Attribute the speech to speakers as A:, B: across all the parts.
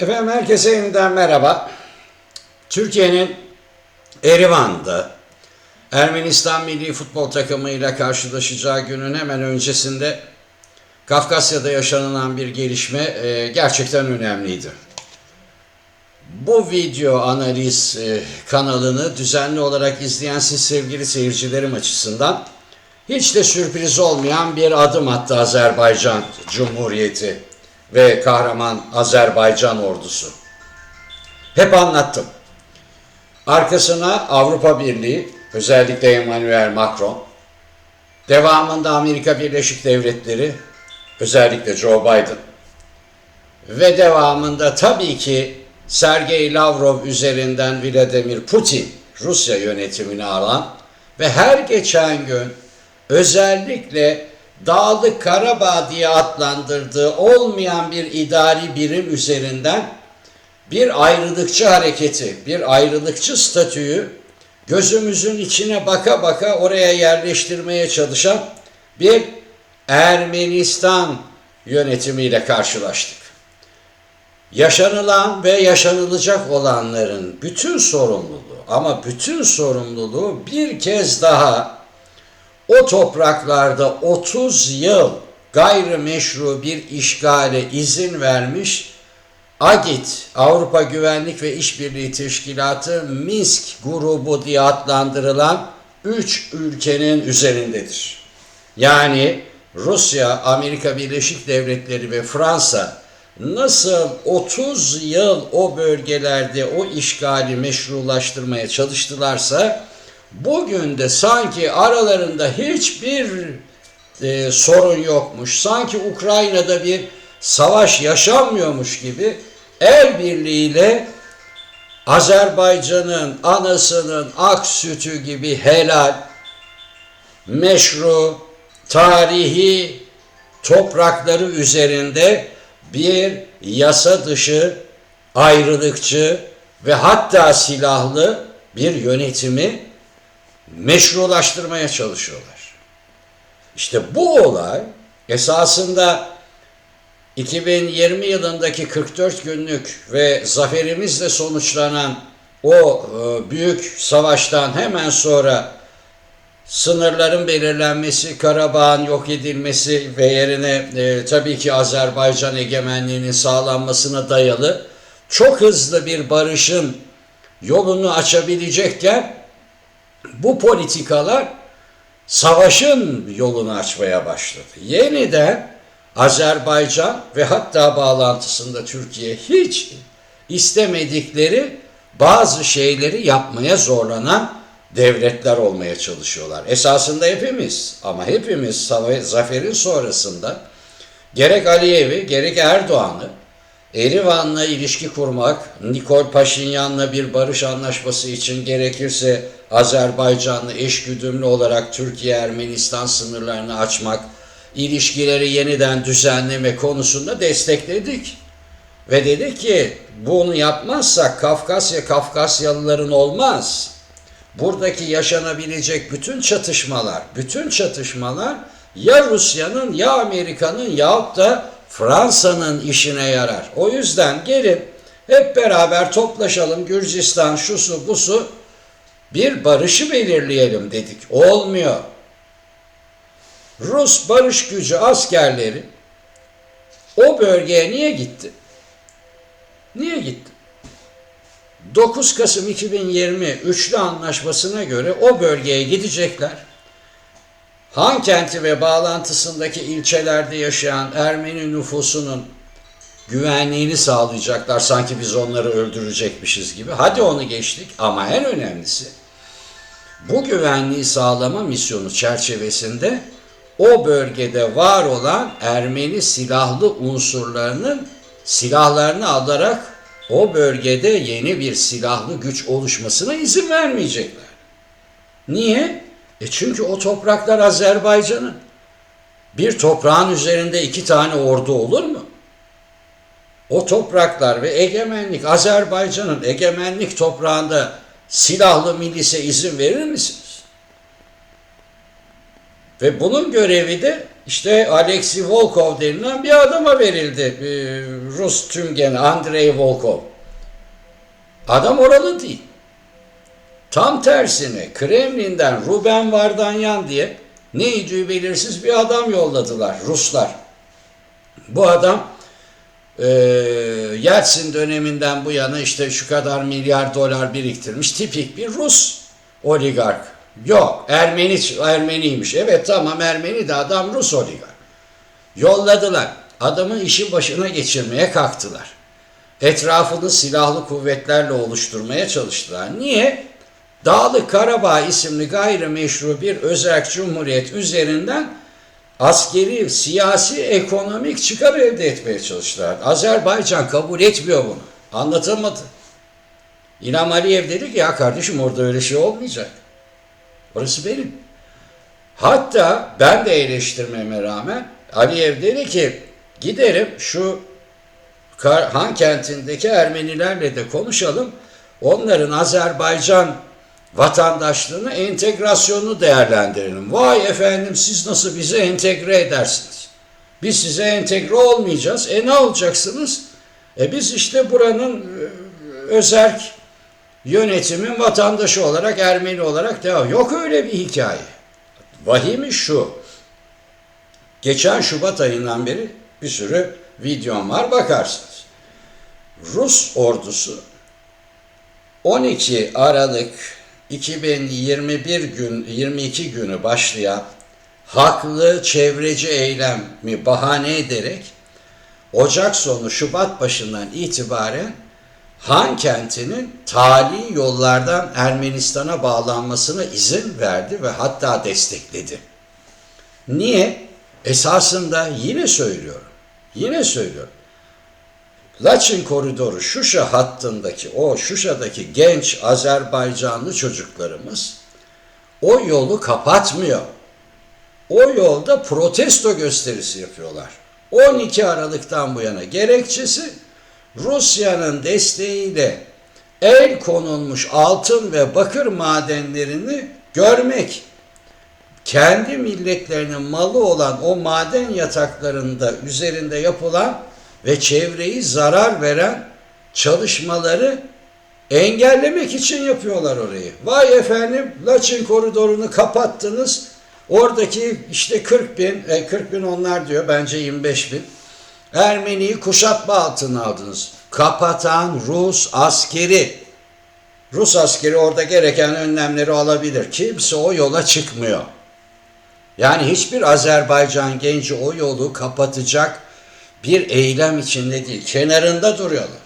A: Efendim herkese yeniden merhaba. Türkiye'nin Erivan'da Ermenistan milli futbol takımıyla karşılaşacağı günün hemen öncesinde Kafkasya'da yaşanılan bir gelişme e, gerçekten önemliydi. Bu video analiz e, kanalını düzenli olarak izleyen siz sevgili seyircilerim açısından hiç de sürpriz olmayan bir adım attı Azerbaycan Cumhuriyeti ve kahraman Azerbaycan ordusu. Hep anlattım. Arkasına Avrupa Birliği, özellikle Emmanuel Macron, devamında Amerika Birleşik Devletleri, özellikle Joe Biden ve devamında tabii ki Sergey Lavrov üzerinden Vladimir Putin Rusya yönetimini alan ve her geçen gün özellikle Dağlık Karabağ diye adlandırdığı olmayan bir idari birim üzerinden bir ayrılıkçı hareketi, bir ayrılıkçı statüyü gözümüzün içine baka baka oraya yerleştirmeye çalışan bir Ermenistan yönetimiyle karşılaştık. Yaşanılan ve yaşanılacak olanların bütün sorumluluğu ama bütün sorumluluğu bir kez daha o topraklarda 30 yıl gayrimeşru bir işgale izin vermiş AGİT, Avrupa Güvenlik ve İşbirliği Teşkilatı Minsk grubu diye adlandırılan 3 ülkenin üzerindedir. Yani Rusya, Amerika Birleşik Devletleri ve Fransa nasıl 30 yıl o bölgelerde o işgali meşrulaştırmaya çalıştılarsa bugün de sanki aralarında hiçbir e, sorun yokmuş, sanki Ukrayna'da bir savaş yaşanmıyormuş gibi el birliğiyle Azerbaycan'ın anasının ak sütü gibi helal, meşru, tarihi toprakları üzerinde bir yasa dışı, ayrılıkçı ve hatta silahlı bir yönetimi meşrulaştırmaya çalışıyorlar. İşte bu olay esasında 2020 yılındaki 44 günlük ve zaferimizle sonuçlanan o e, büyük savaştan hemen sonra sınırların belirlenmesi, Karabağ'ın yok edilmesi ve yerine e, tabii ki Azerbaycan egemenliğinin sağlanmasına dayalı çok hızlı bir barışın yolunu açabilecekken bu politikalar savaşın yolunu açmaya başladı. Yeniden Azerbaycan ve hatta bağlantısında Türkiye hiç istemedikleri bazı şeyleri yapmaya zorlanan devletler olmaya çalışıyorlar. Esasında hepimiz ama hepimiz zaferin sonrasında gerek Aliyev'i gerek Erdoğan'ı Erivan'la ilişki kurmak, Nikol Paşinyan'la bir barış anlaşması için gerekirse Azerbaycan'la eşgüdümlü olarak Türkiye-Ermenistan sınırlarını açmak, ilişkileri yeniden düzenleme konusunda destekledik. Ve dedik ki bunu yapmazsak Kafkasya Kafkasyalıların olmaz. Buradaki yaşanabilecek bütün çatışmalar, bütün çatışmalar ya Rusya'nın ya Amerika'nın yahut da Fransa'nın işine yarar. O yüzden gelin hep beraber toplaşalım Gürcistan şusu busu bir barışı belirleyelim dedik. Olmuyor. Rus barış gücü askerleri o bölgeye niye gitti? Niye gitti? 9 Kasım 2020 üçlü anlaşmasına göre o bölgeye gidecekler. Han kenti ve bağlantısındaki ilçelerde yaşayan Ermeni nüfusunun güvenliğini sağlayacaklar sanki biz onları öldürecekmişiz gibi. Hadi onu geçtik ama en önemlisi bu güvenliği sağlama misyonu çerçevesinde o bölgede var olan Ermeni silahlı unsurlarının silahlarını alarak o bölgede yeni bir silahlı güç oluşmasına izin vermeyecekler. Niye? E çünkü o topraklar Azerbaycan'ın. Bir toprağın üzerinde iki tane ordu olur mu? O topraklar ve egemenlik Azerbaycan'ın egemenlik toprağında silahlı milise izin verir misiniz? Ve bunun görevi de işte Alexei Volkov denilen bir adama verildi. Ee, Rus tümgeni Andrei Volkov. Adam oralı değil. Tam tersine Kremlin'den Ruben Vardanyan diye neydi belirsiz bir adam yolladılar Ruslar. Bu adam e, Yeltsin döneminden bu yana işte şu kadar milyar dolar biriktirmiş tipik bir Rus oligark. Yok Ermeni Ermeniymiş. Evet tamam Ermeni de adam Rus oligark. Yolladılar. Adamı işin başına geçirmeye kalktılar. Etrafını silahlı kuvvetlerle oluşturmaya çalıştılar. Niye? Dağlık Karabağ isimli gayrimeşru bir özerk cumhuriyet üzerinden askeri, siyasi, ekonomik çıkar elde etmeye çalıştılar. Azerbaycan kabul etmiyor bunu. Anlatılmadı. İlham Aliyev dedi ki ya kardeşim orada öyle şey olmayacak. Orası benim. Hatta ben de eleştirmeme rağmen Aliyev dedi ki giderim şu Han kentindeki Ermenilerle de konuşalım. Onların Azerbaycan vatandaşlığını, entegrasyonunu değerlendirelim. Vay efendim siz nasıl bizi entegre edersiniz? Biz size entegre olmayacağız. E ne olacaksınız? E biz işte buranın e, özerk yönetimin vatandaşı olarak, Ermeni olarak devam. Yok öyle bir hikaye. Vahimi şu. Geçen Şubat ayından beri bir sürü videom var bakarsınız. Rus ordusu 12 Aralık 2021 gün 22 günü başlayan haklı çevreci eylemi bahane ederek Ocak sonu Şubat başından itibaren Han kentinin tali yollardan Ermenistan'a bağlanmasına izin verdi ve hatta destekledi. Niye? Esasında yine söylüyorum. Yine söylüyorum. Laçin koridoru Şuşa hattındaki o Şuşa'daki genç Azerbaycanlı çocuklarımız o yolu kapatmıyor. O yolda protesto gösterisi yapıyorlar. 12 Aralık'tan bu yana gerekçesi Rusya'nın desteğiyle el konulmuş altın ve bakır madenlerini görmek. Kendi milletlerinin malı olan o maden yataklarında üzerinde yapılan ve çevreyi zarar veren çalışmaları engellemek için yapıyorlar orayı. Vay efendim Laçin koridorunu kapattınız. Oradaki işte 40 bin, e, 40 bin onlar diyor bence 25 bin. Ermeni'yi kuşatma altına aldınız. Kapatan Rus askeri. Rus askeri orada gereken önlemleri alabilir. Kimse o yola çıkmıyor. Yani hiçbir Azerbaycan genci o yolu kapatacak bir eylem içinde değil, kenarında duruyorlar.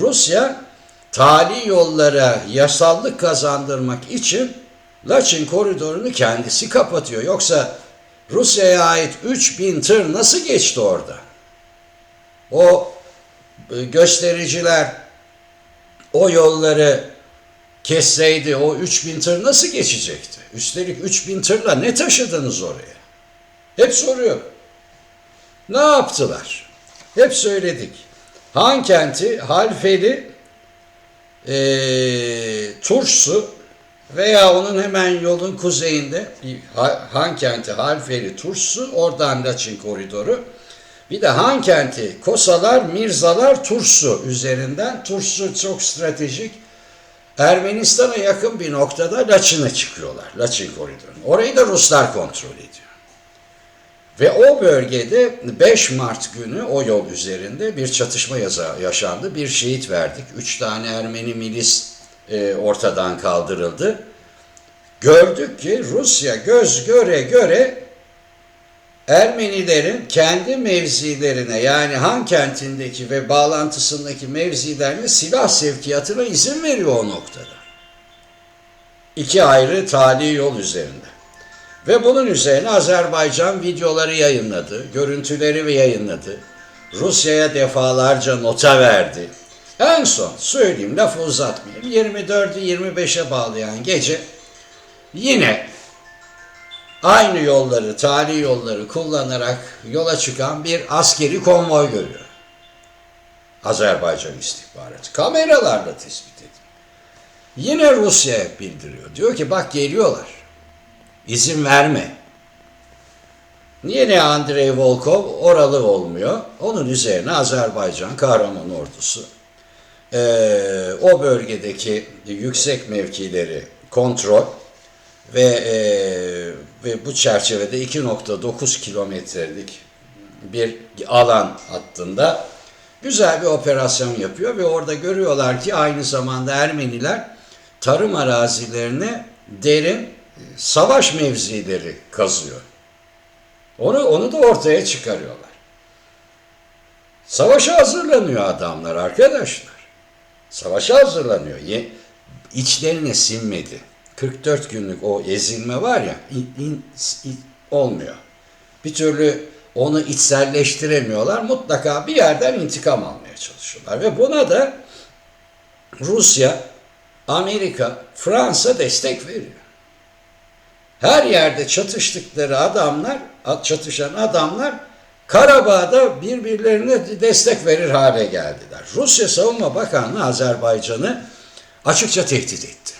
A: Rusya tali yollara yasallık kazandırmak için Laçin koridorunu kendisi kapatıyor. Yoksa Rusya'ya ait 3000 tır nasıl geçti orada? O e, göstericiler o yolları kesseydi o 3000 tır nasıl geçecekti? Üstelik 3000 tırla ne taşıdınız oraya? Hep soruyor. Ne yaptılar? Hep söyledik. Han kenti, Halfeli, e, Tursu veya onun hemen yolun kuzeyinde Han kenti, Halfeli, Tursu, oradan Laçin koridoru. Bir de Han kenti, Kosalar, Mirzalar, Tursu üzerinden. Tursu çok stratejik. Ermenistan'a yakın bir noktada Laçin'e çıkıyorlar. Laçin koridoru. Orayı da Ruslar kontrol ediyor. Ve o bölgede 5 Mart günü o yol üzerinde bir çatışma yaşandı. Bir şehit verdik. Üç tane Ermeni milis e, ortadan kaldırıldı. Gördük ki Rusya göz göre göre Ermenilerin kendi mevzilerine yani Han kentindeki ve bağlantısındaki mevzilerine silah sevkiyatına izin veriyor o noktada. İki ayrı tali yol üzerinde. Ve bunun üzerine Azerbaycan videoları yayınladı, görüntüleri yayınladı. Rusya'ya defalarca nota verdi. En son söyleyeyim lafı uzatmayayım. 24'ü 25'e bağlayan gece yine aynı yolları, tarihi yolları kullanarak yola çıkan bir askeri konvoy görüyor. Azerbaycan istihbaratı. Kameralarla tespit edildi. Yine Rusya bildiriyor. Diyor ki bak geliyorlar. İzin verme. Niye Andrei Volkov oralı olmuyor? Onun üzerine Azerbaycan kahraman ordusu ee, o bölgedeki yüksek mevkileri kontrol ve e, ve bu çerçevede 2.9 kilometrelik bir alan hattında güzel bir operasyon yapıyor ve orada görüyorlar ki aynı zamanda Ermeniler tarım arazilerine derin savaş mevzileri kazıyor. Onu onu da ortaya çıkarıyorlar. Savaşa hazırlanıyor adamlar arkadaşlar. Savaşa hazırlanıyor. Ye, içlerine sinmedi. 44 günlük o ezilme var ya in- in- in- olmuyor. Bir türlü onu içselleştiremiyorlar. Mutlaka bir yerden intikam almaya çalışıyorlar. Ve buna da Rusya, Amerika, Fransa destek veriyor. Her yerde çatıştıkları adamlar, çatışan adamlar Karabağ'da birbirlerine destek verir hale geldiler. Rusya Savunma Bakanlığı Azerbaycan'ı açıkça tehdit etti.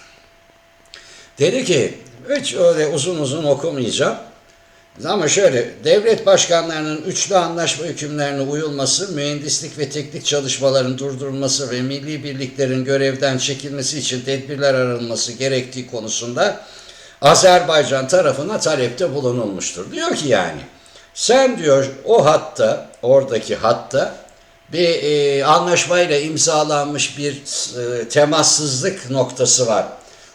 A: Dedi ki, hiç öyle uzun uzun okumayacağım. Ama şöyle, devlet başkanlarının üçlü anlaşma hükümlerine uyulması, mühendislik ve teknik çalışmaların durdurulması ve milli birliklerin görevden çekilmesi için tedbirler arınması gerektiği konusunda Azerbaycan tarafına talepte bulunulmuştur. Diyor ki yani, sen diyor o hatta, oradaki hatta bir e, anlaşmayla imzalanmış bir e, temassızlık noktası var.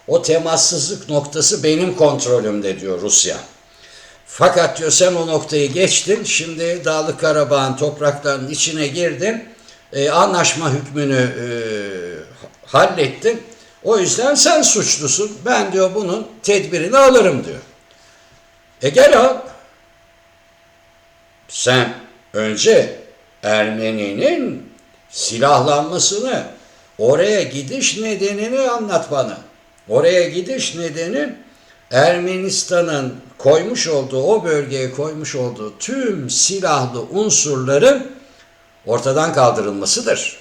A: O temassızlık noktası benim kontrolümde diyor Rusya. Fakat diyor sen o noktayı geçtin, şimdi Dağlık Karabağ'ın topraklarının içine girdin, e, anlaşma hükmünü e, hallettin. O yüzden sen suçlusun, ben diyor bunun tedbirini alırım diyor. E gel al. Sen önce Ermeni'nin silahlanmasını, oraya gidiş nedenini anlat bana. Oraya gidiş nedeni Ermenistan'ın koymuş olduğu, o bölgeye koymuş olduğu tüm silahlı unsurların ortadan kaldırılmasıdır.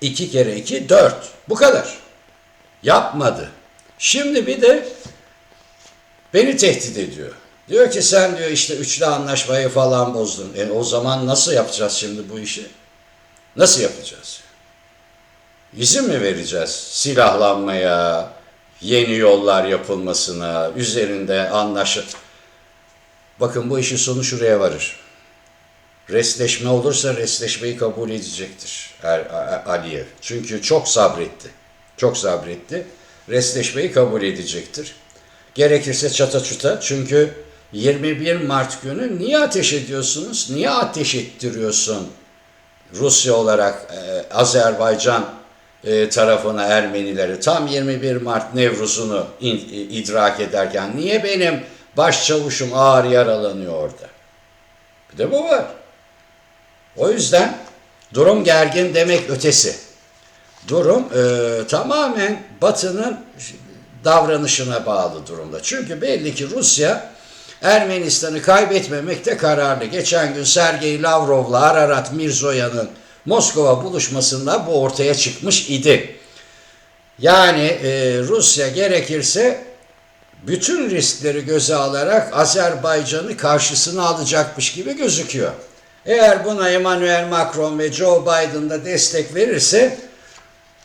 A: İki kere iki, dört. Bu kadar. Yapmadı. Şimdi bir de beni tehdit ediyor. Diyor ki sen diyor işte üçlü anlaşmayı falan bozdun. E o zaman nasıl yapacağız şimdi bu işi? Nasıl yapacağız? İzin mi vereceğiz silahlanmaya, yeni yollar yapılmasına, üzerinde anlaşıp Bakın bu işin sonu şuraya varır. Resleşme olursa resleşmeyi kabul edecektir Er- Aliyev. Çünkü çok sabretti. Çok sabretti. Resleşmeyi kabul edecektir. Gerekirse çata çuta. Çünkü 21 Mart günü niye ateş ediyorsunuz? Niye ateş ettiriyorsun? Rusya olarak e, Azerbaycan e, tarafına Ermenileri tam 21 Mart Nevruz'unu in- e, idrak ederken niye benim başçavuşum ağır yaralanıyor orada? Bir de bu var. O yüzden durum gergin demek ötesi. Durum e, tamamen Batı'nın davranışına bağlı durumda. Çünkü belli ki Rusya Ermenistan'ı kaybetmemekte kararlı. Geçen gün Sergey Lavrov'la Ararat Mirzoyan'ın Moskova buluşmasında bu ortaya çıkmış idi. Yani e, Rusya gerekirse bütün riskleri göze alarak Azerbaycan'ı karşısına alacakmış gibi gözüküyor. Eğer buna Emmanuel Macron ve Joe Biden da destek verirse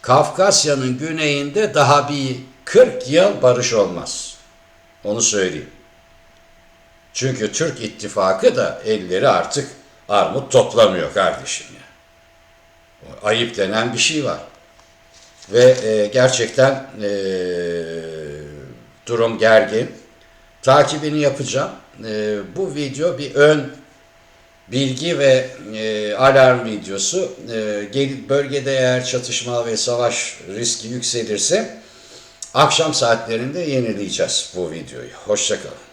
A: Kafkasya'nın güneyinde daha bir 40 yıl barış olmaz. Onu söyleyeyim. Çünkü Türk ittifakı da elleri artık armut toplamıyor kardeşim ya. Ayıp denen bir şey var. Ve e, gerçekten e, durum gergin. Takibini yapacağım. E, bu video bir ön bilgi ve e, alarm videosu. E, bölgede eğer çatışma ve savaş riski yükselirse akşam saatlerinde yenileyeceğiz bu videoyu. Hoşçakalın.